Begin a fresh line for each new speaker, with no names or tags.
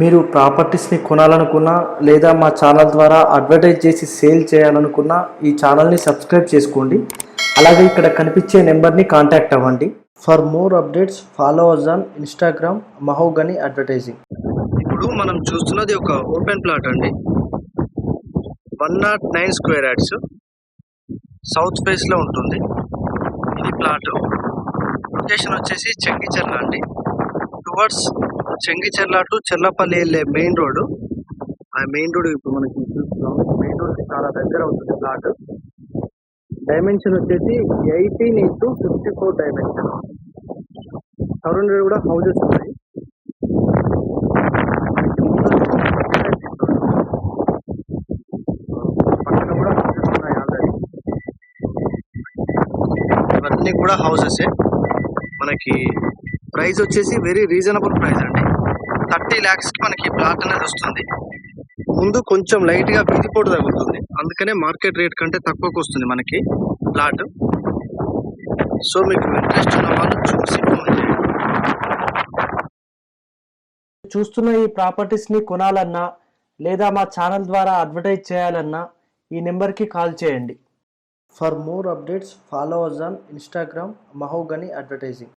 మీరు ప్రాపర్టీస్ని కొనాలనుకున్నా లేదా మా ఛానల్ ద్వారా అడ్వర్టైజ్ చేసి సేల్ చేయాలనుకున్నా ఈ ఛానల్ని సబ్స్క్రైబ్ చేసుకోండి. అలాగే ఇక్కడ కనిపించే నెంబర్ని కాంటాక్ట్ అవ్వండి. For more updates follow us on Instagram mahogany advertising. ఇప్పుడు మనం చూస్తున్నది ఒక ఓపెన్ ప్లాట్ అండి. One nought nine square yards south ఫేస్లో ఉంటుంది. ఇది ప్లాట్. లొకేషన్ వచ్చేసి చెంగిచెర్ల అండి. టువర్డ్స్ చెంగిచెర్ల టు చెర్లపల్లి వెళ్ళే మెయిన్ రోడ్ ఆ మెయిన్ రోడ్ ఇప్పుడు మనకి చూస్తున్నాం. మెయిన్ రోడ్ చాలా దగ్గర అవుతుంది ప్లాట్. డైమెన్షన్ వచ్చేసి eighteen into fifty four dimension surrounded కూడా హౌజెస్ ఉన్నాయి. పక్కన కూడా ఉన్నాయి ఆల్రెడీ ఇవన్నీ కూడా హౌసెస్ మనకి ప్రైస్ వచ్చేసి వెరీ రీజనబుల్ ప్రైస్ అండి. థర్టీ ల్యాక్స్కి మనకి ప్లాట్ అనేది వస్తుంది. ముందు కొంచెం లైట్గా బిగిపోటు తగ్గుతుంది అందుకనే మార్కెట్ రేట్ కంటే తక్కువకు వస్తుంది మనకి ప్లాట్ సో మీకు ఇంట్రెస్ట్ ఉన్న వాళ్ళు చూసి చూస్తున్న ఈ ప్రాపర్టీస్ని కొనాలన్నా లేదా మా ఛానల్ ద్వారా అడ్వర్టైజ్ చేయాలన్నా ఈ నెంబర్కి కాల్ చేయండి. For more updates follow us on Instagram mahogany advertising.